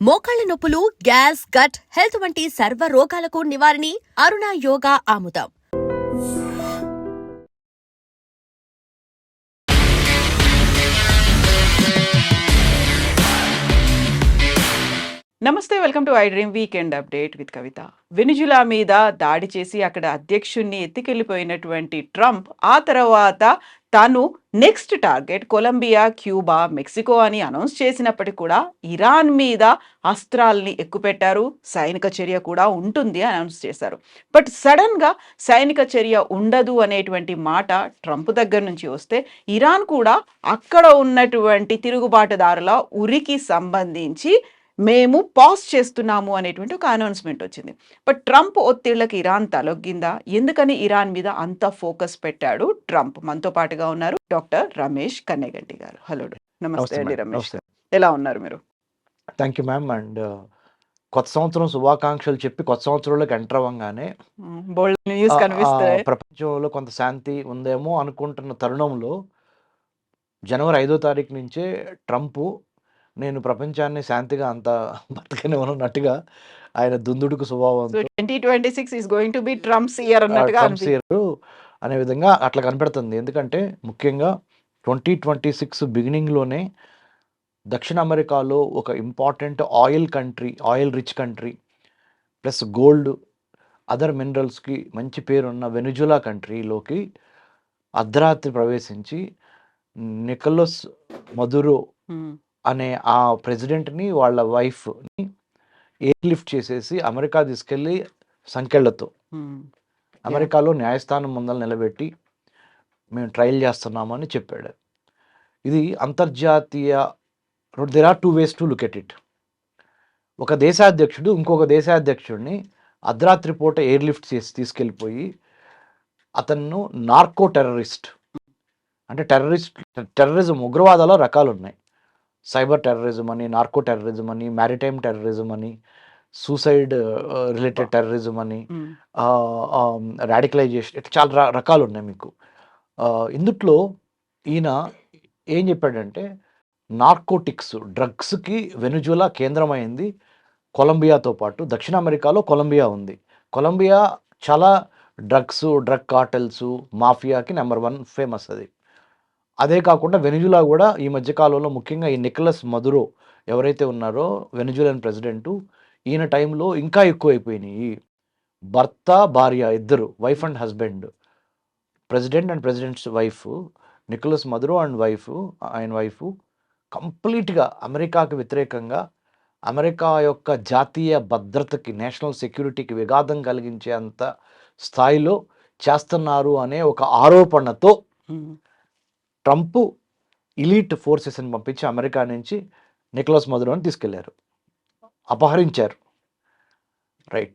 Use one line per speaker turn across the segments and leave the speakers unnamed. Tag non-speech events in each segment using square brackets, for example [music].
మోకాళ్ళ నొప్పులు gas gut health వంటి సర్వ రోగాలకు నివారణి అరుణ యోగా ఆముదం.
నమస్తే welcome to I dream weekend update with Kavitha. Venezuela మీద దాడి చేసి అక్కడ అధ్యక్షుణ్ణి ఎత్తికెళ్ళిపోయినటువంటి ట్రంప్ ఆ తర్వాత తాను next target Colombia Cuba Mexico అని అనౌన్స్ చేసినప్పటికీ కూడా ఇరాన్ మీద అస్త్రాల్ని ఎక్కుపెట్టారు. సైనిక చర్య కూడా ఉంటుంది అని అనౌన్స్ చేశారు. బట్ సడన్గా సైనిక చర్య ఉండదు అనేటువంటి మాట ట్రంప్ దగ్గర నుంచి వస్తే ఇరాన్ కూడా అక్కడ ఉన్నటువంటి తిరుగుబాటుదారుల ఉరికి సంబంధించి మేము పాజ్ చేస్తున్నాము అనేటువంటి ఒక అనౌన్స్మెంట్ వచ్చింది. బట్ ట్రంప్ ఒత్తిళ్ళకు ఇరాన్ తలొగ్గిందా? ఎందుకని ఇరాన్ మీద అంత ఫోకస్ పెట్టాడు ట్రంప్? మనతో పాటుగా ఉన్నారు డాక్టర్ రమేష్ కన్నెగంటి గారు. హలో నమస్తే అండి రమేష్. ఎలా ఉన్నారు మీరు?
థ్యాంక్ యూ మ్యామ్ అండ్ కొత్త సంవత్సరం శుభాకాంక్షలు చెప్పి కొత్త సంవత్సరంలోకి ఎంటర్ అవ్వగానే ప్రపంచంలో కొంత శాంతి ఉందేమో అనుకుంటున్న తరుణంలో జనవరి ఐదో తారీఖు నుంచే ట్రంప్ నేను ప్రపంచాన్ని శాంతిగా అంత [laughs] బతకనివ్వనున్నట్టుగా ఆయన దుందుడుకు
సో
స్వభావంతో
twenty twenty six is going to be Trump's year అన్నట్టుగా
అనే విధంగా అట్లా కనపెడుతుంది. ఎందుకంటే ముఖ్యంగా ట్వంటీ ట్వంటీ సిక్స్ బిగినింగ్లోనే దక్షిణ అమెరికాలో ఒక important oil country oil rich country plus gold other మినరల్స్కి మంచి పేరున్న వెనుజులా కంట్రీలోకి అర్ధరాత్రి ప్రవేశించి నికలస్ మధురో
ఉమ్,
అనే ఆ ప్రెసిడెంట్ని వాళ్ళ వైఫ్ని ఎయిర్ లిఫ్ట్ చేసేసి అమెరికా తీసుకెళ్ళి
ఉమ్,
అమెరికాలో న్యాయస్థానం ముందర నిలబెట్టి మేము ట్రయల్ చేస్తున్నామని చెప్పాడు. ఇది అంతర్జాతీయ there are two ways to look at it ఒక దేశాధ్యక్షుడు ఇంకొక దేశాధ్యక్షుడిని అర్ధరాత్రి పూట ఎయిర్ లిఫ్ట్ చేసి తీసుకెళ్ళిపోయి అతను నార్కో టెర్రరిస్ట్ అంటే టెర్రరిస్ట్ టెర్రరిజం ఉగ్రవాదాలో రకాలు ఉన్నాయి సైబర్ టెర్రరిజం అని నార్కో టెర్రరిజం అని మ్యారిటైమ్ టెర్రరిజం అని సూసైడ్ రిలేటెడ్ టెర్రరిజం అని రాడికలైజేషన్ ఇట్లా చాలా రకాలు ఉన్నాయి మీకు. ఇందుట్లో ఈయన ఏం చెప్పాడంటే నార్కోటిక్స్ డ్రగ్స్కి వెనుజులా కేంద్రమైంది కొలంబియాతో పాటు దక్షిణ అమెరికాలో కొలంబియా ఉంది. కొలంబియా చాలా డ్రగ్స్ డ్రగ్ కార్టెల్స్ మాఫియాకి నెంబర్ వన్ ఫేమస్ అది. అదే కాకుండా వెనుజులా కూడా ఈ మధ్య కాలంలో ముఖ్యంగా ఈ నికలస్ మధురో ఎవరైతే ఉన్నారో వెనుజులన్ ప్రెసిడెంటు ఈయన టైంలో ఇంకా ఎక్కువైపోయినాయి. భర్త భార్య ఇద్దరు wife and husband president and president's wife Nicolas Maduro and wife ఆయన వైఫ్ కంప్లీట్గా అమెరికాకి వ్యతిరేకంగా అమెరికా యొక్క జాతీయ భద్రతకి నేషనల్ సెక్యూరిటీకి విఘాతం కలిగించే అంత స్థాయిలో చేస్తున్నారు అనే ఒక ఆరోపణతో ట్రంప్ ఇలీట్ ఫోర్సెస్ని పంపించి అమెరికా నుంచి నికోలస్ మధురోని తీసుకెళ్ళారు. అపహరించారు. రైట్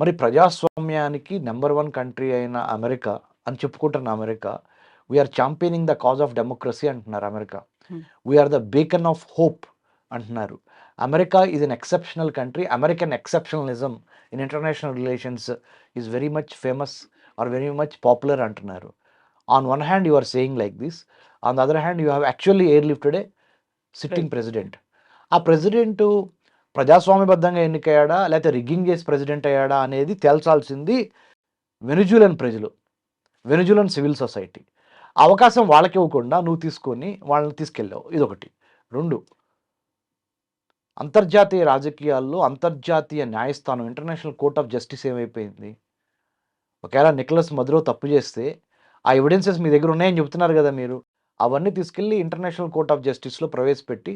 మరి ప్రజాస్వామ్యానికి నెంబర్ వన్ కంట్రీ అయిన అమెరికా అని చెప్పుకుంటున్న America we're championing the cause of democracy అంటున్నారు America. We're the beacon of hope అంటున్నారు. America is an exceptional country American exceptionalism in international relations is very much famous or very much popular అంటున్నారు. On one hand you are saying like this on the other hand you have actually airlifted a sitting president ఆ president ప్రజాస్వామ్యబద్ధంగా ఎన్నికయ్యాడా? లేకపోతే rigging చేసి president అయ్యాడా? అనేది తేల్చాల్సింది వెనుజులన్ ప్రజలు. వెనుజులన్ civil society అవకాశం వాళ్ళకి ఇవ్వకుండా నువ్వు తీసుకొని వాళ్ళని తీసుకెళ్ళావు. ఇదొకటి. రెండు అంతర్జాతీయ రాజకీయాల్లో అంతర్జాతీయ న్యాయస్థానం ఇంటర్నేషనల్ కోర్ట్ ఆఫ్ జస్టిస్ ఏమైపోయింది? ఒకవేళ నిక్లస్ మధురో తప్పు చేస్తే ఆ ఎవిడెన్సెస్ మీ దగ్గర ఉన్నాయని చెప్తున్నారు కదా మీరు. అవన్నీ తీసుకెళ్ళి ఇంటర్నేషనల్ కోర్ట్ ఆఫ్ జస్టిస్లో ప్రవేశపెట్టి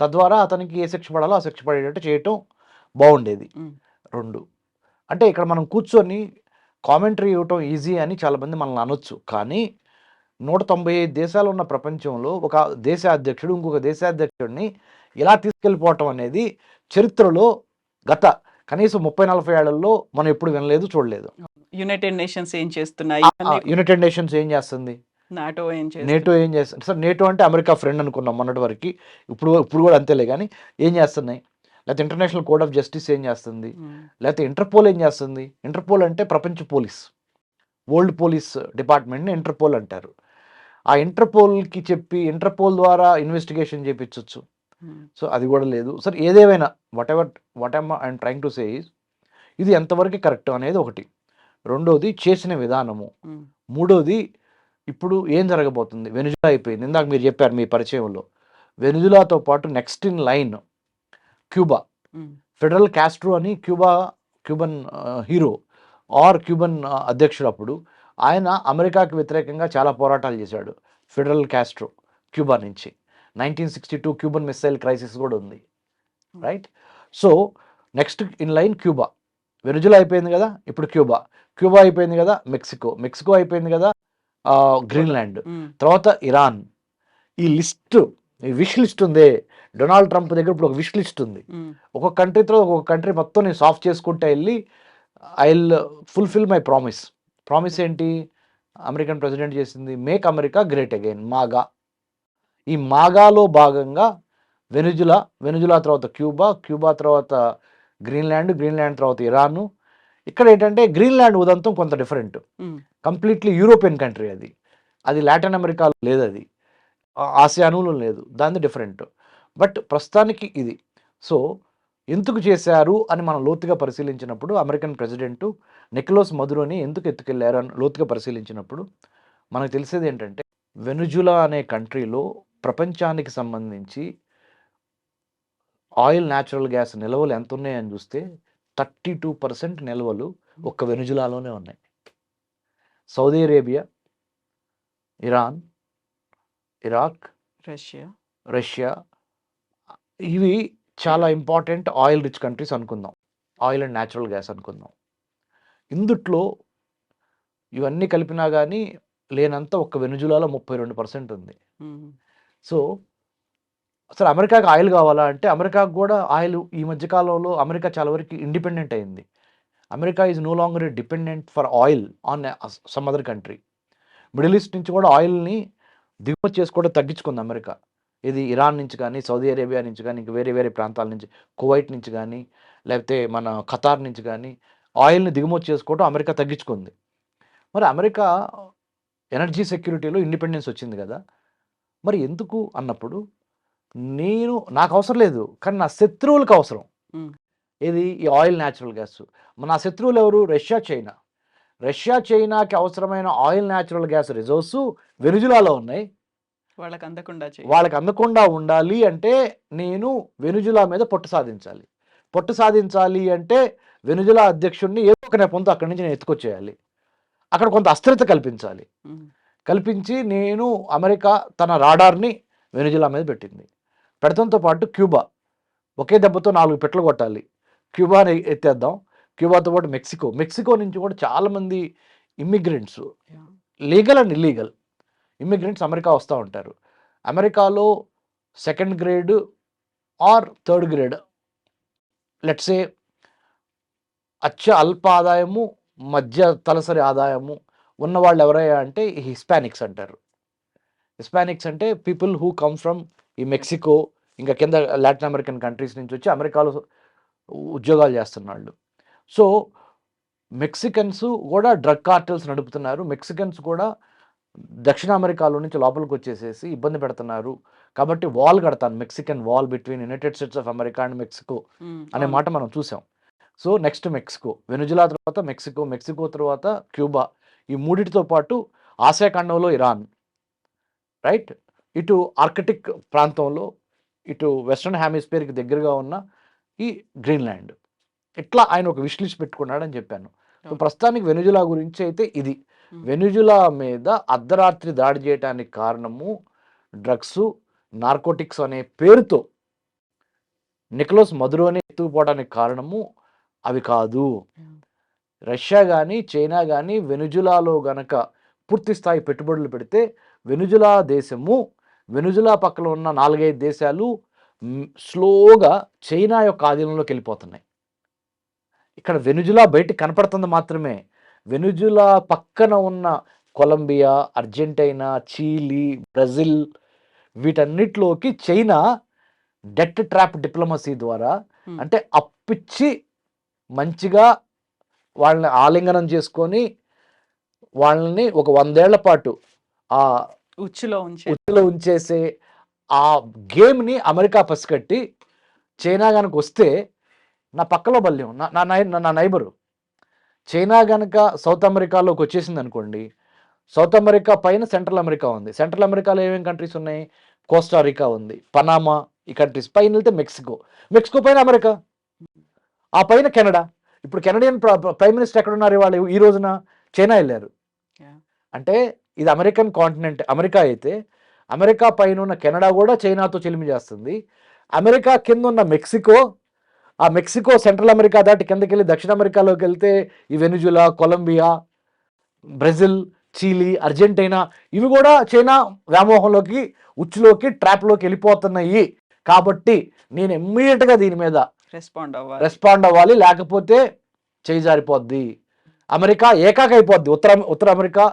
తద్వారా అతనికి ఏ శిక్ష పడాలో ఆ శిక్ష పడేటట్టు చేయటం బాగుండేది. రెండు అంటే ఇక్కడ మనం కూర్చొని కామెంటరీ ఇవ్వటం ఈజీ అని చాలామంది మనల్ని అనొచ్చు. కానీ నూట తొంభై ఐదు దేశాలు ఉన్న ప్రపంచంలో ఒక దేశ అధ్యక్షుడు ఇంకొక దేశాధ్యక్షుడిని ఇలా తీసుకెళ్ళిపోవటం అనేది చరిత్రలో గత కనీసం ముప్పై నలభై ఏళ్ళలో మనం ఎప్పుడు వినలేదు చూడలేదు.
యునైటెడ్ నేషన్స్ ఏం చేస్తున్నాయి?
యునైటెడ్ నేషన్స్ ఏం చేస్తుంది?
నాటో ఏం చేస్తుంది?
నేటో ఏం చేస్తుంది? సార్ నేటో అంటే అమెరికా ఫ్రెండ్ అనుకున్నాం మొన్నటి వరకు. ఇప్పుడు ఇప్పుడు కూడా అంతేలే కానీ ఏం చేస్తున్నాయి? లేకపోతే ఇంటర్నేషనల్ కోడ్ ఆఫ్ జస్టిస్ ఏం చేస్తుంది? లేకపోతే ఇంటర్పోల్ ఏం చేస్తుంది? ఇంటర్పోల్ అంటే ప్రపంచ పోలీస్. వరల్డ్ పోలీస్ డిపార్ట్మెంట్ని ఇంటర్పోల్ అంటారు. ఆ ఇంటర్పోల్కి చెప్పి ఇంటర్పోల్ ద్వారా ఇన్వెస్టిగేషన్ చేయించవచ్చు సో అది కూడా లేదు. సరే ఏదేమైనా whatever what um I'm trying to say ఇది ఎంతవరకు కరెక్ట్ అనేది ఒకటి. రెండోది చేసిన విధానము. మూడోది ఇప్పుడు ఏం జరగబోతుంది? వెనుజులా అయిపోయింది. ఇందాక మీరు చెప్పారు మీ పరిచయంలో. వెనుజులాతో పాటు next in line Cuba. Fidel Castro అని Cuba Cuban hero or Cuban అధ్యక్షుడు అప్పుడు. ఆయన అమెరికాకి వ్యతిరేకంగా చాలా పోరాటాలు చేశాడు ఫెడరల్ కాస్ట్రో క్యూబా నుంచి. Nineteen sixty two Cuban missile crisis కూడా ఉంది. Right? So next in line Cuba. Venezuela అయిపోయింది కదా ఇప్పుడు క్యూబా. క్యూబా అయిపోయింది కదా మెక్సికో. మెక్సికో అయిపోయింది కదా గ్రీన్లాండ్. తర్వాత ఇరాన్. ఈ లిస్ట్ ఈ విష్ లిస్ట్ ఉందే. డొనాల్డ్ ట్రంప్ దగ్గర ఇప్పుడు ఒక విష్ లిస్ట్ ఉంది.
ఉమ్,
ఒక్కొక్క కంట్రీ తర్వాత ఒక్కొక్క కంట్రీ మొత్తం నేను సాఫ్ట్ చేసుకుంటా వెళ్ళి I will fulfil my promise. Promise ఏంటి? అమెరికన్ ప్రెసిడెంట్ చేసింది make America great again MAGA. ఈ మాగాలో భాగంగా వెనుజులా వెనుజులా తర్వాత క్యూబా క్యూబా తర్వాత గ్రీన్లాండ్ గ్రీన్లాండ్ తర్వాత ఇరాను ఇక్కడ ఏంటంటే గ్రీన్లాండ్ ఉదంతం కొంత డిఫరెంట్. కంప్లీట్లీ యూరోపియన్ కంట్రీ అది. అది లాటిన్ అమెరికాలో లేదు అది. ఆసియానులో లేదు. దాన్ని డిఫరెంట్. బట్ ప్రస్తుతానికి ఇది. సో ఎందుకు చేశారు అని మనం లోతుగా పరిశీలించినప్పుడు అమెరికన్ ప్రెసిడెంట్ నికోలస్ మధురోని ఎందుకు ఎత్తుకెళ్ళారు అని లోతుగా పరిశీలించినప్పుడు మనకు తెలిసేది ఏంటంటే వెనుజులా అనే కంట్రీలో ప్రపంచానికి సంబంధించి ఆయిల్ న్యాచురల్ గ్యాస్ నిల్వలు ఎంత ఉన్నాయని చూస్తే థర్టీ టూ పర్సెంట్ నిల్వలు ఒక్క వెనుజులాలోనే ఉన్నాయి. Saudi Arabia Iran Iraq
Russia.
Russia. ఇవి చాలా ఇంపార్టెంట్ ఆయిల్ రిచ్ కంట్రీస్ అనుకుందాం. ఆయిల్ అండ్ న్యాచురల్ గ్యాస్ అనుకుందాం. ఇందుట్లో ఇవన్నీ కలిపినా కానీ లేనంత ఒక్క వెనుజులాలో ముప్పై రెండు పర్సెంట్ ఉంది. సో అసలు అమెరికాకి ఆయిల్ కావాలా అంటే అమెరికాకు కూడా ఆయిల్ ఈ మధ్య కాలంలో అమెరికా చాలా వరకు ఇండిపెండెంట్ అయింది. America is no longer dependent for oil on some other country Middle East నుంచి కూడా ఆయిల్ని దిగుమతి చేసుకోవడం తగ్గించుకుంది అమెరికా. ఇది ఇరాన్ నుంచి కానీ సౌదీ అరేబియా నుంచి కానీ ఇంకా వేరే వేరే ప్రాంతాల నుంచి కువైట్ నుంచి కానీ లేకపోతే మన ఖతార్ నుంచి కానీ ఆయిల్ని దిగుమతి చేసుకోవడం అమెరికా తగ్గించుకుంది. మరి అమెరికా ఎనర్జీ సెక్యూరిటీలో ఇండిపెండెన్స్ వచ్చింది కదా. మరి ఎందుకు అన్నప్పుడు నేను నాకు అవసరం లేదు. కానీ నా శత్రువులకు అవసరం. ఇది ఈ ఆయిల్ న్యాచురల్ గ్యాస్. నా శత్రువులు ఎవరు? Russia China. రష్యా చైనాకి అవసరమైన ఆయిల్ న్యాచురల్ గ్యాస్ రిజర్వ్స్ వెనుజులాలో ఉన్నాయి.
వాళ్ళకి అందకుండా
వాళ్ళకి అందకుండా ఉండాలి అంటే నేను వెనుజులా మీద పొట్టు సాధించాలి. పొట్టు సాధించాలి అంటే వెనుజులా అధ్యక్షుడిని ఏదో ఒక నెపంతో అక్కడి నుంచి నేను ఎత్తుకొచ్చేయాలి. అక్కడ కొంత అస్థిరత కల్పించాలి. కల్పించి నేను అమెరికా తన రాడార్ని వెనుజులా మీద పెట్టింది. పెడతంతో పాటు క్యూబా. ఒకే దెబ్బతో నాలుగు పెట్లు కొట్టాలి. క్యూబాని ఎత్తేద్దాం. క్యూబాతో పాటు మెక్సికో. మెక్సికో నుంచి కూడా చాలామంది immigrants. Legal and illegal. Immigrants America వస్తూ ఉంటారు. అమెరికాలో second grade or third grade. Let's say అచ్చ అల్ప ఆదాయము మధ్య తలసరి ఆదాయము ఉన్న వాళ్ళు ఎవరయ్యా అంటే హిస్పానిక్స్ అంటారు. హిస్పానిక్స్ అంటే పీపుల్ హూ కమ్ ఫ్రమ్ ఈ మెక్సికో ఇంకా కింద లాటిన్ అమెరికన్ కంట్రీస్ నుంచి వచ్చి అమెరికాలో ఉద్యోగాలు చేస్తున్నాళ్ళు సో మెక్సికన్స్ కూడా డ్రగ్ కార్టల్స్ నడుపుతున్నారు. మెక్సికన్స్ కూడా దక్షిణ అమెరికాలో నుంచి లోపలికి వచ్చేసేసి ఇబ్బంది పెడుతున్నారు. కాబట్టి వాల్ కడతాను Mexican wall between United States of America and Mexico అనే. మాట మనం చూసాం. సో నెక్స్ట్ మెక్సికో వెనుజులా తర్వాత మెక్సికో మెక్సికో తర్వాత క్యూబా. ఈ మూడిటితో పాటు ఆసియా ఖండంలో ఇరాన్. రైట్? ఇటు ఆర్కిటిక్ ప్రాంతంలో ఇటు వెస్ట్రన్ హ్యామిస్ఫియర్కి దగ్గరగా ఉన్న ఈ గ్రీన్లాండ్ ఇట్లా ఆయన ఒక లిస్ట్ పెట్టుకున్నాడని చెప్పాను. ప్రస్తుతానికి వెనుజులా గురించి అయితే ఇది. వెనుజులా మీద అర్ధరాత్రి దాడి చేయడానికి కారణము డ్రగ్స్ నార్కోటిక్స్ అనే పేరుతో నికోలస్ మధురోని ఎత్తుకుపోవడానికి కారణము అవి కాదు. రష్యా కానీ చైనా కానీ వెనుజులాలో గనక పూర్తి స్థాయి పెట్టుబడులు పెడితే వెనుజులా దేశము వెనుజులా పక్కన ఉన్న నాలుగైదు దేశాలు స్లోగా చైనా యొక్క ఆధీనంలోకి వెళ్ళిపోతున్నాయి ఇక్కడ వెనుజులా బయట కనపడుతుంది మాత్రమే వెనుజులా పక్కన ఉన్న కొలంబియా అర్జెంటీనా చీలీ బ్రెజిల్ వీటన్నిటిలోకి చైనా డెట్ ట్రాప్ డిప్లొమసీ ద్వారా. అంటే అప్పిచ్చి మంచిగా వాళ్ళని ఆలింగనం చేసుకొని వాళ్ళని ఒక వందేళ్ళ పాటు ఆ
ఉచ్చులో ఉంచే
ఉచ్చులో ఉంచేసే ఆ గేమ్ని అమెరికా పసిగట్టి చైనా కనుక వస్తే నా పక్కలో బల్యం నా నా నై నా నైబరు చైనా కనుక సౌత్ అమెరికాలోకి వచ్చేసింది అనుకోండి సౌత్ అమెరికా పైన సెంట్రల్ అమెరికా ఉంది. సెంట్రల్ అమెరికాలో ఏమేమి కంట్రీస్ ఉన్నాయి? కోస్టారికా ఉంది పనామా ఈ కంట్రీస్. పైన వెళ్తే మెక్సికో. మెక్సికో పైన అమెరికా. ఆ పైన కెనడా. ఇప్పుడు కెనడియన్ ప్ర- ప్రైమ్ మినిస్టర్ ఎక్కడ ఉన్నారు ఇవాళ ఈ రోజున? చైనా వెళ్ళారు. అంటే ఇది అమెరికన్ కాంటినెంట్ అమెరికా అయితే అమెరికా పైన ఉన్న కెనడా కూడా చైనాతో చెలిమి చేస్తుంది. అమెరికా కింద ఉన్న మెక్సికో ఆ మెక్సికో సెంట్రల్ అమెరికా దాటి కిందకి వెళ్ళి దక్షిణ అమెరికాలోకి వెళ్తే ఈ Venezuela Colombia Brazil Chile Argentina ఇవి కూడా చైనా వ్యామోహంలోకి ఉచ్చులోకి ట్రాప్లోకి వెళ్ళిపోతున్నాయి. కాబట్టి నేను ఇమ్మీడియట్గా దీని మీద
రెస్పాండ్ అవ్వాలి.
రెస్పాండ్ అవ్వాలి. లేకపోతే చేయి జారిపోద్ది. అమెరికా ఏకాక అయిపోద్ది ఉత్తర ఉత్తర అమెరికా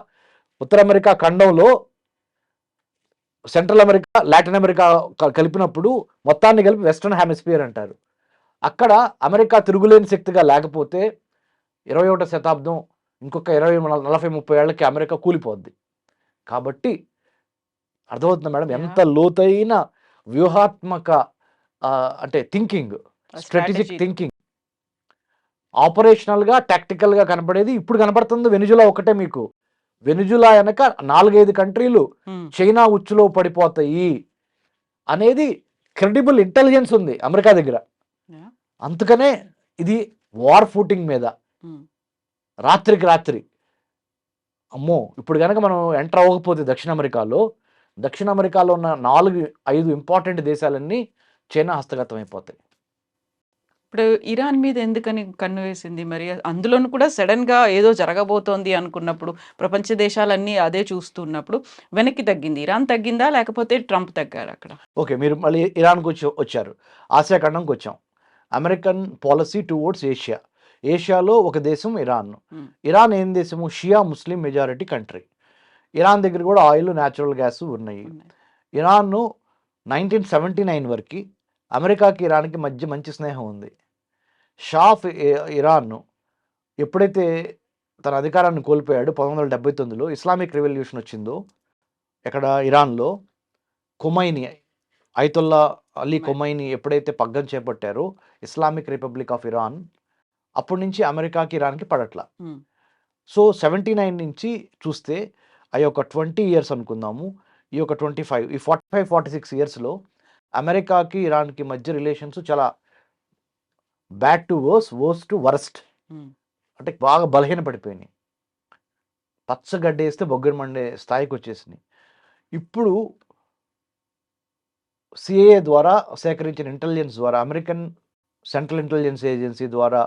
ఉత్తర అమెరికా ఖండంలో సెంట్రల్ అమెరికా లాటిన్ అమెరికా కలిపినప్పుడు మొత్తాన్ని కలిపి వెస్ట్రన్ హెమిస్ఫియర్ అంటారు. అక్కడ అమెరికా తిరుగులేని శక్తిగా లేకపోతే ఇరవై ఒకటో శతాబ్దం ఇంకొక ఇరవై నల- నలభై ముప్పై ఏళ్ళకి అమెరికా కూలిపోద్ది. కాబట్టి అర్థమవుతుంది మేడం? ఎంత లోతైన వ్యూహాత్మక అంటే థింకింగ్ స్ట్రాటజిక్. థింకింగ్. ఆపరేషనల్గా టాక్టికల్గా కనపడేది ఇప్పుడు కనపడుతుంది. వెనుజులా ఒకటే మీకు. వెనుజులా వెనక నాలుగైదు కంట్రీలు. చైనా ఉచ్చులో పడిపోతాయి అనేది క్రెడిబుల్ ఇంటెలిజెన్స్ ఉంది అమెరికా దగ్గర. అందుకనే ఇది వార్ ఫూటింగ్ మీద. రాత్రికి రాత్రి అమ్మో ఇప్పుడు కనుక మనం ఎంటర్ అవ్వకపోతే దక్షిణ అమెరికాలో దక్షిణ అమెరికాలో ఉన్న నాలుగు ఐదు ఇంపార్టెంట్ దేశాలన్నీ చైనా హస్తగతం అయిపోతాయి
ఇప్పుడు ఇరాన్ మీద ఎందుకని కన్ను వేసింది మరి? అందులోను కూడా సడన్గా ఏదో జరగబోతోంది అనుకున్నప్పుడు ప్రపంచ దేశాలన్నీ అదే చూస్తున్నప్పుడు వెనక్కి తగ్గింది. ఇరాన్ తగ్గిందా? లేకపోతే ట్రంప్ తగ్గారు అక్కడ?
ఓకే మీరు మళ్ళీ ఇరాన్కి వచ్చి వచ్చారు. ఆసియా ఖండంకి వచ్చాం. American policy towards Asia. ఏషియాలో ఒక దేశం ఇరాన్. ఇరాన్ ఏం దేశము? Shia Muslim majority country. Iran దగ్గర కూడా ఆయిల్ న్యాచురల్ గ్యాస్ ఉన్నాయి.
ఉన్నాయి.
ఇరాన్ నైన్టీన్ సెవెంటీ నైన్ వరకు అమెరికాకి ఇరాన్కి మధ్య మంచి స్నేహం ఉంది. షా ఆఫ్ ఇ- ఇరాన్ ఎప్పుడైతే తన అధికారాన్ని కోల్పోయాడు పంతొమ్మిది వందల డెబ్బై తొమ్మిదిలో ఇస్లామిక్ రెవల్యూషన్ వచ్చిందో ఇక్కడ ఇరాన్లో కుమైని ఐతుల్లా అలీ కుమైని. ఎప్పుడైతే పగ్గం చేపట్టారో ఇస్లామిక్ రిపబ్లిక్ ఆఫ్ ఇరాన్ అప్పటి నుంచి అమెరికాకి ఇరాన్కి పడట్ల. సో సెవెంటీ నైన్ నుంచి చూస్తే ఆ యొక్క ట్వంటీ ఇయర్స్ అనుకుందాము ఈ యొక్క ట్వంటీ ఫైవ్ ఈ ఫార్టీ ఫైవ్ ఫార్టీ సిక్స్ ఇయర్స్లో అమెరికాకి ఇరాన్కి మధ్య రిలేషన్స్ చాలా bad to worse worse to worst. అంటే బాగా బలహీన పడిపోయినాయి పచ్చగడ్డేస్తే బొగ్గర మండే స్థాయికి వచ్చేసినాయి ఇప్పుడు సిఏఏ ద్వారా సేకరించిన ఇంటెలిజెన్స్ ద్వారా అమెరికన్ సెంట్రల్ ఇంటెలిజెన్స్ ఏజెన్సీ ద్వారా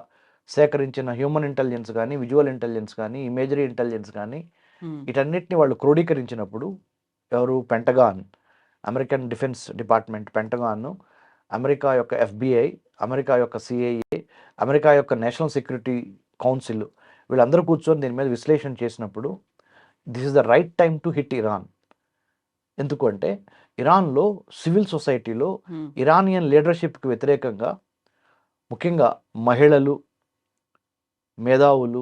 సేకరించిన హ్యూమన్ ఇంటెలిజెన్స్ కానీ విజువల్ ఇంటెలిజెన్స్ కానీ ఇమేజరీ ఇంటెలిజెన్స్ కానీ. వీటన్నిటిని వాళ్ళు క్రోడీకరించినప్పుడు ఎవరు Pentagon American defence department Pentagon America యొక్క ఎఫ్బిఐ అమెరికా యొక్క సిఐఏ అమెరికా యొక్క నేషనల్ సెక్యూరిటీ కౌన్సిల్ వీళ్ళందరూ కూర్చొని దీని మీద విశ్లేషణ చేసినప్పుడు this is the right time to hit Iran ఎందుకు అంటే ఇరాన్లో సివిల్ సొసైటీలో
Hmm.
ఇరానియన్ లీడర్షిప్కి వ్యతిరేకంగా ముఖ్యంగా మహిళలు మేధావులు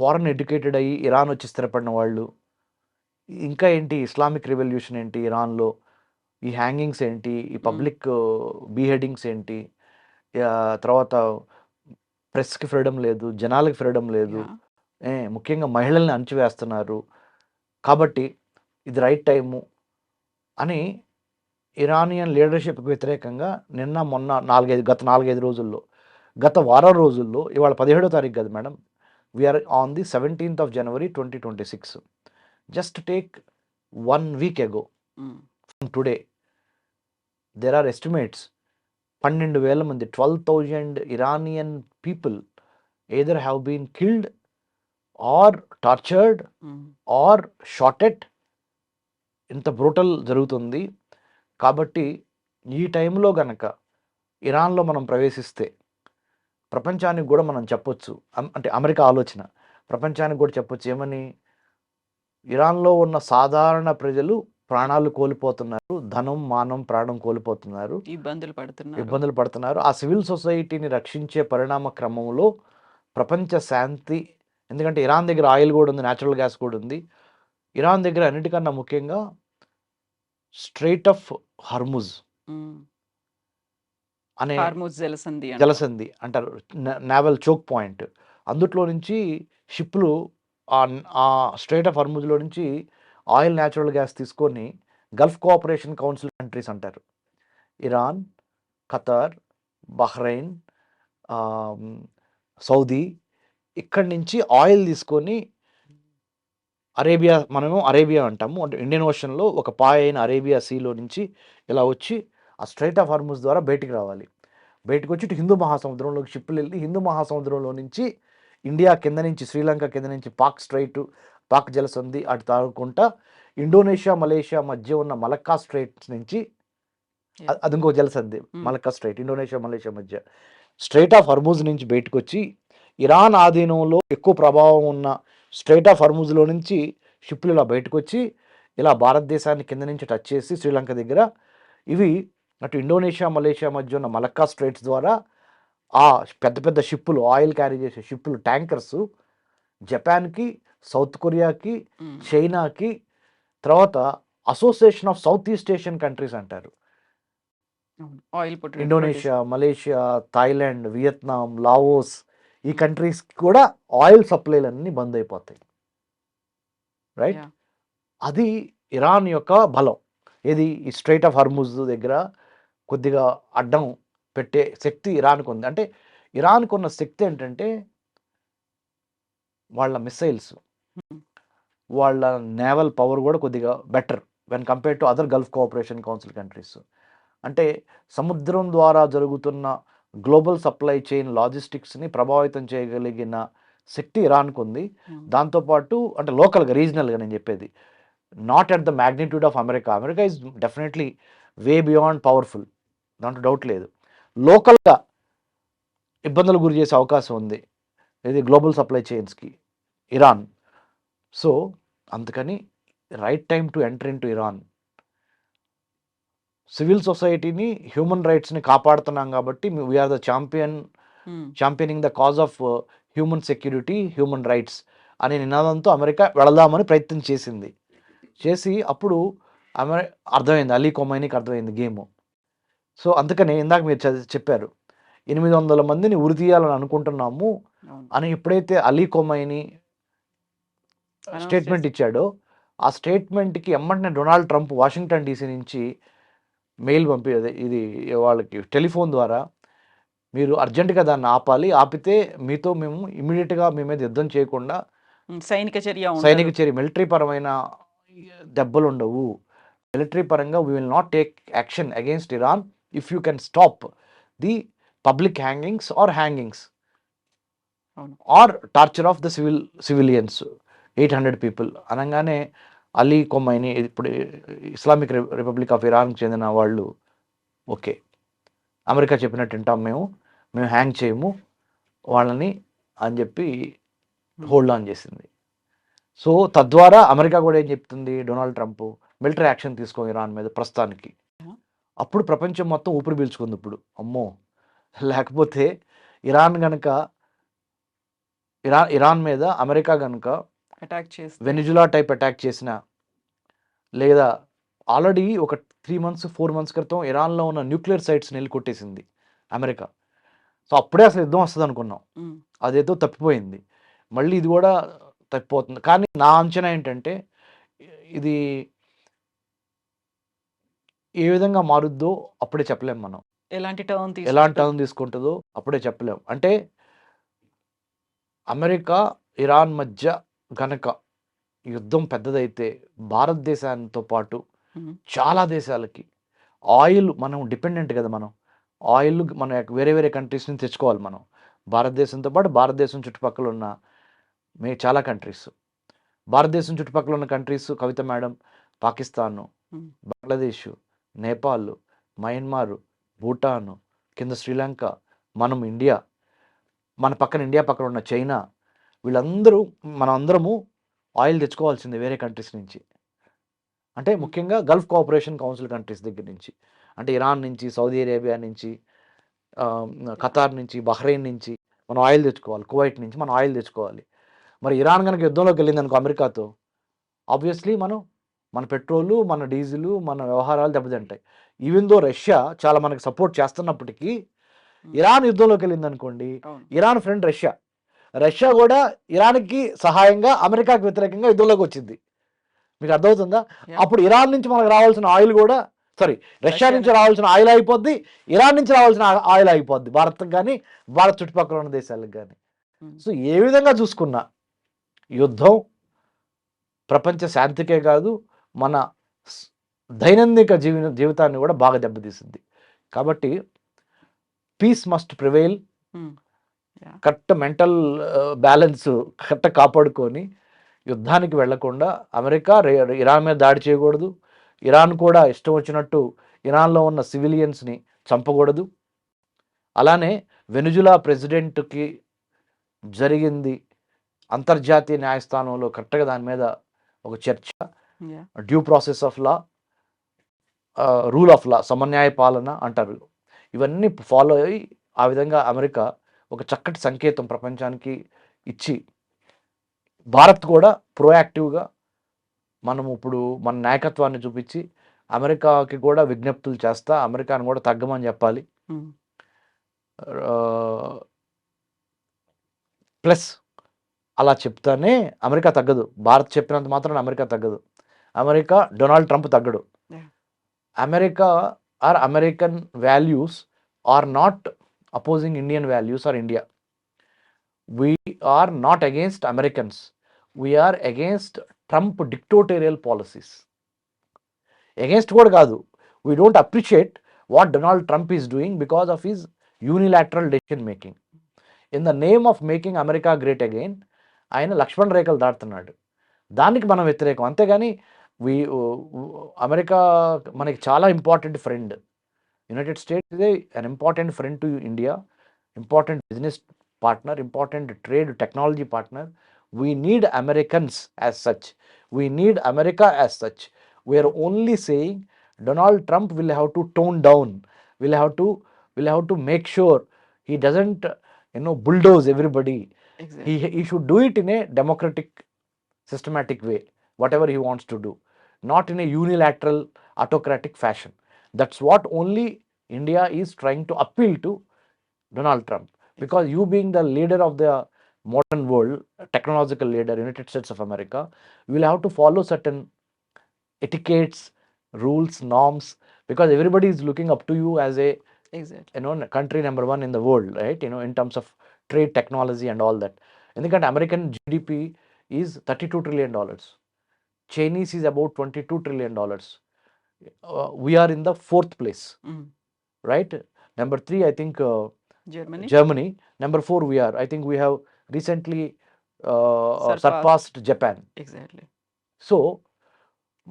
ఫారెన్ ఎడ్యుకేటెడ్ అయ్యి ఇరాన్ వచ్చి స్థిరపడిన వాళ్ళు ఇంకా ఏంటి? ఇస్లామిక్ రెవల్యూషన్ ఏంటి? ఇరాన్లో ఈ హ్యాంగింగ్స్ ఏంటి? ఈ పబ్లిక్ బీహెడింగ్స్ ఏంటి? తర్వాత ప్రెస్కి ఫ్రీడమ్ లేదు జనాలకి ఫ్రీడమ్ లేదు. ముఖ్యంగా మహిళల్ని అణచివేస్తున్నారు. కాబట్టి ఇది రైట్ టైము అని ఇరానియన్ లీడర్షిప్కి వ్యతిరేకంగా నిన్న మొన్న నాలుగైదు గత నాలుగైదు రోజుల్లో గత వారం రోజుల్లో ఇవాళ పదిహేడో తారీఖు కదా madam we're on the seventeenth of January twenty twenty six. Just take one week ago. From today there are estimates పన్నెండు వేల మంది twelve thousand Iranian people either have been killed or tortured. Or shorted ఇంత brutal జరుగుతుంది. కాబట్టి ఈ టైంలో గనక ఇరాన్లో మనం ప్రవేశిస్తే ప్రపంచానికి కూడా మనం చెప్పొచ్చు. అంటే అమెరికా ఆలోచన. ప్రపంచానికి కూడా చెప్పొచ్చు ఏమని? ఇరాన్లో ఉన్న సాధారణ ప్రజలు ప్రాణాలు కోల్పోతున్నారు ధనం మానం ప్రాణం కోల్పోతున్నారు
ఇబ్బందులు పడుతున్నారు.
ఇబ్బందులు పడుతున్నారు. ఆ సివిల్ సొసైటీని రక్షించే పరిణామ క్రమంలో ప్రపంచ శాంతి ఎందుకంటే ఇరాన్ దగ్గర ఆయిల్ కూడా ఉంది న్యాచురల్ గ్యాస్ కూడా ఉంది. ఇరాన్ దగ్గర అన్నిటికన్నా ముఖ్యంగా స్ట్రైట్ ఆఫ్ హర్ముజ్ అనే
హార్మోజ్ జలసంధి.
జలసంధి అంటారు. నావల్ చోక్ పాయింట్ అందుట్లో నుంచి షిప్లు ఆ స్ట్రేట్ ఆఫ్ హర్ముజ్లో నుంచి ఆయిల్ న్యాచురల్ గ్యాస్ తీసుకొని గల్ఫ్ కోఆపరేషన్ కౌన్సిల్ కంట్రీస్ అంటారు. ఇరాన్ ఖతార్ బహ్రెయిన్ సౌదీ ఇక్కడి నుంచి ఆయిల్ తీసుకొని అరేబియా మనము అరేబియా అంటాము. అంటే ఇండియన్ ఓషన్లో ఒక పాయ అయిన అరేబియా సీలో నుంచి ఇలా వచ్చి ఆ స్ట్రైట్ ఆఫ్ హార్మూస్ ద్వారా బయటికి రావాలి. బయటకు వచ్చి హిందూ మహాసముద్రంలోకి షిప్పులు వెళ్ళి హిందూ మహాసముద్రంలో నుంచి ఇండియా కింద నుంచి శ్రీలంక కింద నుంచి పాక్ స్ట్రైట్ పాక్ జలసంధి అటు తాగుకుంటా ఇండోనేషియా మలేషియా మధ్య ఉన్న మలక్కా స్ట్రైట్స్ నుంచి అది ఇంకో జలసంధి
Hmm.
Malacca strait Indonesia Malaysia మధ్య స్ట్రైట్ ఆఫ్ హర్మూజ్ నుంచి బయటకు వచ్చి ఇరాన్ ఆధీనంలో ఎక్కువ ప్రభావం ఉన్న స్ట్రైట్ ఆఫ్ హర్మూజ్లో నుంచి షిప్లు ఇలా బయటకు వచ్చి ఇలా భారతదేశాన్ని కింద నుంచి టచ్ చేసి శ్రీలంక దగ్గర ఇవి అటు ఇండోనేషియా మలేషియా మధ్య ఉన్న మలక్కా స్ట్రైట్స్ ద్వారా ఆ పెద్ద పెద్ద షిప్పులు ఆయిల్ క్యారీ చేసే షిప్పులు ట్యాంకర్స్ జపాన్కి సౌత్ కొరియాకి. చైనాకి తర్వాత Association of South East Asian countries అంటారు.
Oil
Indonesia Malaysia Thailand Vietnam Laos ఈ కంట్రీస్ కూడా ఆయిల్ సప్లైలు అన్నీ బంద్ అయిపోతాయి రైట్. అది ఇరాన్ యొక్క బలం ఇది ఈ స్ట్రైట్ ఆఫ్ హర్ముజ్ దగ్గర కొద్దిగా అడ్డం పెట్టే శక్తి ఇరాన్కు ఉంది. అంటే ఇరాన్కు ఉన్న శక్తి ఏంటంటే వాళ్ళ మిసైల్స్
Hmm.
వాళ్ళ నేవల్ పవర్ కూడా కొద్దిగా better when compare to other Gulf Cooperation Council countries. అంటే సముద్రం ద్వారా జరుగుతున్న గ్లోబల్ సప్లై చైన్ లాజిస్టిక్స్ని ప్రభావితం చేయగలిగిన శక్తి ఇరాన్కు ఉంది. దాంతోపాటు అంటే లోకల్గా రీజనల్గా నేను చెప్పేది. Not at the magnitude of America. America is definitely way beyond powerful. దాంట్లో డౌట్ లేదు. లోకల్గా ఇబ్బందులు గురి చేసే అవకాశం ఉంది. ఇది గ్లోబల్ సప్లై చైన్స్కి. ఇరాన్. సో అందుకని right time to enter in to Iran. Civil సొసైటీని హ్యూమన్ రైట్స్ని కాపాడుతున్నాం కాబట్టి we're the champion. Championing the cause of human security human rights అనే నినాదంతో అమెరికా వెళదామని ప్రయత్నం చేసింది. చేసి అప్పుడు అమెరి అర్థమైంది. అలీ కొమైనికి అర్థమైంది గేమ్. సో అందుకని ఇందాక మీరు చెప్పారు ఎనిమిది వందల మందిని ఉరి తీయాలని అనుకుంటున్నాము. అని ఎప్పుడైతే అలీ కొమైని స్టేట్మెంట్ ఇచ్చాడో ఆ స్టేట్మెంట్కి ఎమ్మటనే డొనాల్డ్ ట్రంప్ వాషింగ్టన్ డీసీ నుంచి మెయిల్ పంపి ఇది వాళ్ళకి టెలిఫోన్ ద్వారా మీరు అర్జెంటుగా దాన్ని ఆపాలి ఆపితే మీతో మేము ఇమీడియట్గా మీ మీద యుద్ధం చేయకుండా
సైనిక చర్య.
సైనిక చర్య మిలిటరీ పరమైన దెబ్బలు ఉండవు మిలిటరీ పరంగా we will not take action against Iran if you can stop the public hangings or hangings
అవును.
Or torture of the civil civilians eight hundred people అనగానే అలీ కొమ్మైని ఇప్పుడు ఇస్లామిక్ రిపబ్లిక్ ఆఫ్ ఇరాన్కి చెందిన వాళ్ళు okay. America చెప్పినట్టు వింటాం మేము. మేము hang చేయము. వాళ్ళని అని చెప్పి హోల్డ్ ఆన్ చేసింది. సో తద్వారా అమెరికా కూడా ఏం చెప్తుంది? డొనాల్డ్ ట్రంప్ మిలిటరీ యాక్షన్ తీసుకో ఇరాన్ మీద ప్రస్తుతానికి. అప్పుడు ప్రపంచం మొత్తం ఊపిరి పీల్చుకుంది ఇప్పుడు. అమ్మో! లేకపోతే ఇరాన్ గనుక ఇరాన్ ఇరాన్ మీద అమెరికా గనుక
అటాక్ చేస్తే
వెనిజులా టైప్ అటాక్ చేసిన లేదా ఆల్రెడీ ఒక త్రీ మంత్స్ ఫోర్ మంత్స్ క్రితం ఇరాన్లో ఉన్న న్యూక్లియర్ సైట్స్ని వెళ్ళి కొట్టేసింది అమెరికా. సో అప్పుడే అసలు యుద్ధం వస్తుంది అనుకున్నాం. అదేదో తప్పిపోయింది. మళ్ళీ ఇది కూడా తప్పిపోతుంది. కానీ నా అంచనా ఏంటంటే ఇది ఏ విధంగా మారుద్దో అప్పుడే చెప్పలేం మనం.
ఎలాంటి టర్న్
ఎలాంటి టర్న్ తీసుకుంటుందో అప్పుడే చెప్పలేం. అంటే అమెరికా ఇరాన్ మధ్య గనక యుద్ధం పెద్దదైతే భారతదేశానితో పాటు. చాలా దేశాలకి ఆయిల్ మనం డిపెండెంట్ కదా మనం. ఆయిల్ మనం వేరే వేరే కంట్రీస్ నుంచి తెచ్చుకోవాలి మనం. భారతదేశంతో పాటు భారతదేశం చుట్టుపక్కల ఉన్న మే చాలా కంట్రీస్. భారతదేశం చుట్టుపక్కల ఉన్న countries Kavitha madam Pakistan. Bangladesh Nepal Myanmar Bhutan కింద శ్రీలంక మనం ఇండియా మన పక్కన ఇండియా పక్కన ఉన్న చైనా వీళ్ళందరూ మనం అందరము ఆయిల్ తెచ్చుకోవాల్సిందే వేరే కంట్రీస్ నుంచి. అంటే ముఖ్యంగా గల్ఫ్ కోఆపరేషన్ కౌన్సిల్ కంట్రీస్ దగ్గర నుంచి. అంటే ఇరాన్ నుంచి సౌదీ అరేబియా నుంచి ఖతార్ నుంచి బహ్రెయిన్ నుంచి మనం ఆయిల్ తెచ్చుకోవాలి. కువైట్ నుంచి మనం ఆయిల్ తెచ్చుకోవాలి. మరి ఇరాన్ కనుక యుద్ధంలోకి వెళ్ళింది అనుకో అమెరికాతో ఆబ్వియస్లీ మనం మన పెట్రోలు మన డీజిల్ మన వ్యవహారాలు దెబ్బతింటాయి. ఈవెన్ దో రష్యా చాలా మనకి సపోర్ట్ చేస్తున్నప్పటికీ ఇరాన్ యుద్ధంలోకి వెళ్ళింది అనుకోండి ఇరాన్ ఫ్రెండ్ రష్యా రష్యా కూడా ఇరాన్కి సహాయంగా అమెరికాకి వ్యతిరేకంగా యుద్ధంలోకి వచ్చింది. మీకు అర్థమవుతుందా. అప్పుడు ఇరాన్ నుంచి మనకు రావాల్సిన ఆయిల్ కూడా సారీ రష్యా నుంచి రావాల్సిన ఆయిల్ అయిపోద్ది ఇరాన్ నుంచి రావాల్సిన ఆయిల్ అయిపోద్ది భారత్కి కానీ భారత్ చుట్టుపక్కల ఉన్న దేశాలకు కానీ. సో ఏ విధంగా చూసుకున్నా యుద్ధం ప్రపంచ శాంతికే కాదు మన దైనందిక జీవన జీవితాన్ని కూడా బాగా దెబ్బతీసింది. కాబట్టి peace must prevail. Correct mental balance correct కాపాడుకొని యుద్ధానికి వెళ్ళకుండా అమెరికా ఇరాన్ మీద దాడి చేయకూడదు. ఇరాన్ కూడా ఇష్టం వచ్చినట్టు ఇరాన్లో ఉన్న సివిలియన్స్ని చంపకూడదు. అలానే వెనుజులా ప్రెసిడెంట్కి జరిగింది అంతర్జాతీయ న్యాయస్థానంలో కరెక్ట్గా దాని మీద ఒక చర్చ. Due process of law rule of law సమన్యాయ పాలన అంటారు ఇవన్నీ ఫాలో అయ్యి ఆ విధంగా అమెరికా ఒక చక్కటి సంకేతం ప్రపంచానికి ఇచ్చి భారత్ కూడా ప్రోయాక్టివ్గా మనం ఇప్పుడు మన నాయకత్వాన్ని చూపించి అమెరికాకి కూడా విజ్ఞప్తులు చేస్తా అమెరికాను కూడా తగ్గమని చెప్పాలి. ప్లస్ అలా చెప్తానే అమెరికా తగ్గదు భారత్ చెప్పినంత మాత్రం అమెరికా తగ్గదు America Donald Trump తగ్గడు. America or American values are not opposing Indian values or India. We are not against Americans we're against Trump dictatorial policies against కూడా కాదు. We don't appreciate what Donald Trump is doing because of his unilateral decision making in the name of making America great again ఆయన లక్ష్మణ్ రేఖలు దాటుతున్నాడు. దానికి మనం వ్యతిరేకం. అంతేగాని we America మనకి చాలా ఇంపార్టెంట్ ఫ్రెండ్ యునైటెడ్ స్టేట్స్ ఇదే an important friend to India important business partner important trade technology partner we need Americans as such we need America as such we're only saying Donald Trump will have to tone down will have to will have to make sure he doesn't you know bulldoze everybody.
Exactly.
he, he should do it in a democratic systematic way whatever he wants to do. not in a unilateral autocratic fashion. That's what only India is trying to appeal to Donald Trump. Because you being the leader of the modern world, technological leader, United States of America, you will have to follow certain etiquettes, rules, norms, because everybody is looking up to you as a
exactly.
you know country number one in the world, right? You know, in terms of trade, technology, and all that. In the country, American GDP is 32 trillion dollars. Chinese is about twenty two trillion dollars we're in the fourth place. Right number three I think
Germany.
Germany number four we're I think we have recently
Surpassed.
Surpassed Japan
Exactly.
So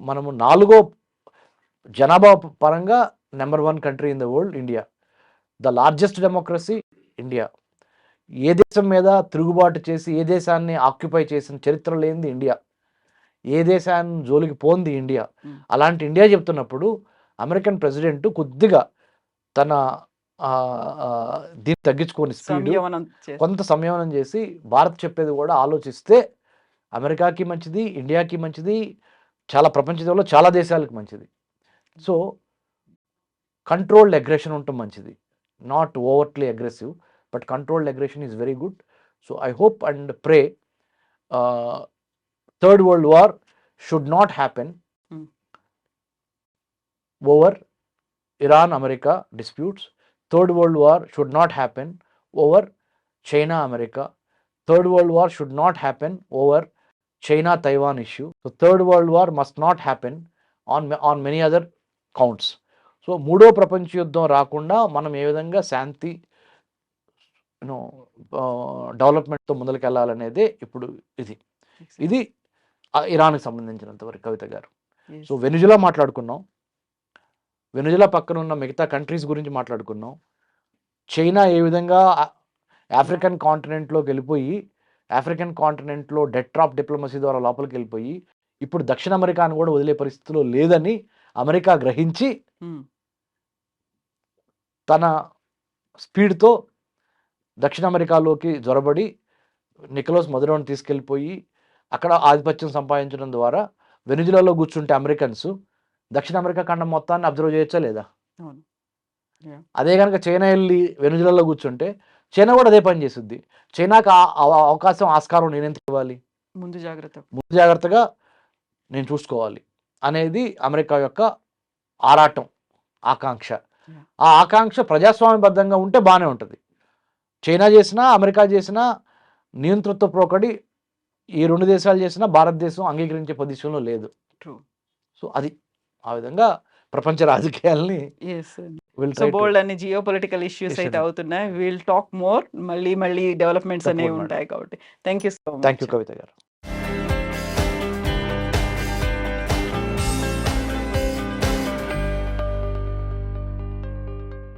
మనము నాలుగో జనాభా పరంగా number one country in the world India the largest democracy India ఏ దేశం మీద తిరుగుబాటు చేసి ఏ దేశాన్ని occupy చేసిన చరిత్ర లేనిది ఇండియా ఏ దేశాన్ని జోలికి పోంది ఇండియా. అలాంటి ఇండియా చెప్తున్నప్పుడు అమెరికన్ ప్రెసిడెంట్ కొద్దిగా తన దీన్ని తగ్గించుకొని స్పీడ్ కొంత సంయమనం చేసి భారత్ చెప్పేది కూడా ఆలోచిస్తే అమెరికాకి మంచిది ఇండియాకి మంచిది చాలా ప్రపంచంలో చాలా దేశాలకు మంచిది. సో కంట్రోల్డ్ అగ్రెషన్ ఉండటం మంచిది. Not overtly aggressive but controlled aggression is very good so I hope and pray third world war should not happen. Over Iran America disputes third world war should not happen over China America third world war should not happen over China Taiwan issue so third world war must not happen on on many other counts so మూడో ప్రపంచ యుద్ధం రాకుండా మనం ఏ విధంగా శాంతి డెవలప్మెంట్తో ముందరికెళ్ళాలనేదే ఇప్పుడు ఇది. ఇది ఇరాన్కి సంబంధించినంత వరకు కవిత గారు. సో వెనుజులా మాట్లాడుకున్నాం వెనుజులా పక్కన ఉన్న మిగతా కంట్రీస్ గురించి మాట్లాడుకున్నాం చైనా ఏ విధంగా ఆఫ్రికన్ కాంటినెంట్లోకి వెళ్ళిపోయి ఆఫ్రికన్ కాంటినెంట్లో డెట్ ట్రాప్ డిప్లొమసీ ద్వారా లోపలికి వెళ్ళిపోయి ఇప్పుడు దక్షిణ అమెరికాను కూడా వదిలే పరిస్థితిలో లేదని అమెరికా గ్రహించి
Mm.
తన స్పీడ్తో దక్షిణ అమెరికాలోకి జొరబడి నికలోస్ మధురను తీసుకెళ్ళిపోయి అక్కడ ఆధిపత్యం సంపాదించడం ద్వారా వెనుజులాలో కూర్చుంటే అమెరికన్స్ దక్షిణ అమెరికా ఖండం మొత్తాన్ని అబ్జర్వ్ చేయొచ్చా లేదా? అదే కనుక చైనా వెళ్ళి వెనుజులాలో కూర్చుంటే చైనా కూడా అదే పని చేస్తుంది. చైనాకి అవకాశం ఆస్కారం నేను ఎందుకు ఇవ్వాలి?
ముందు జాగ్రత్త.
ముందు జాగ్రత్తగా నేను చూసుకోవాలి అనేది అమెరికా యొక్క ఆరాటం ఆకాంక్ష. ఆ ఆకాంక్ష ప్రజాస్వామ్యబద్ధంగా ఉంటే బాగానే ఉంటుంది. చైనా చేసినా అమెరికా చేసినా నియంతృత్వ ప్రోకడి ఈ రెండు దేశాలు చేసినా భారతదేశం అంగీకరించే పొజిషన్లో లేదు.
ట్రూ
సో అది ఆ విధంగా ప్రపంచ రాజకీయాల్ని
బోల్డ్ అన్ని జియో పొలిటికల్ ఇష్యూస్
Issues
అయితే అవుతున్నాయి. విల్ టాక్ మోర్ మళ్ళీ మళ్ళీ డెవలప్మెంట్స్ అనేవి. ఉంటాయి కాబట్టి. Thank you so
thank you Kavitha గారు.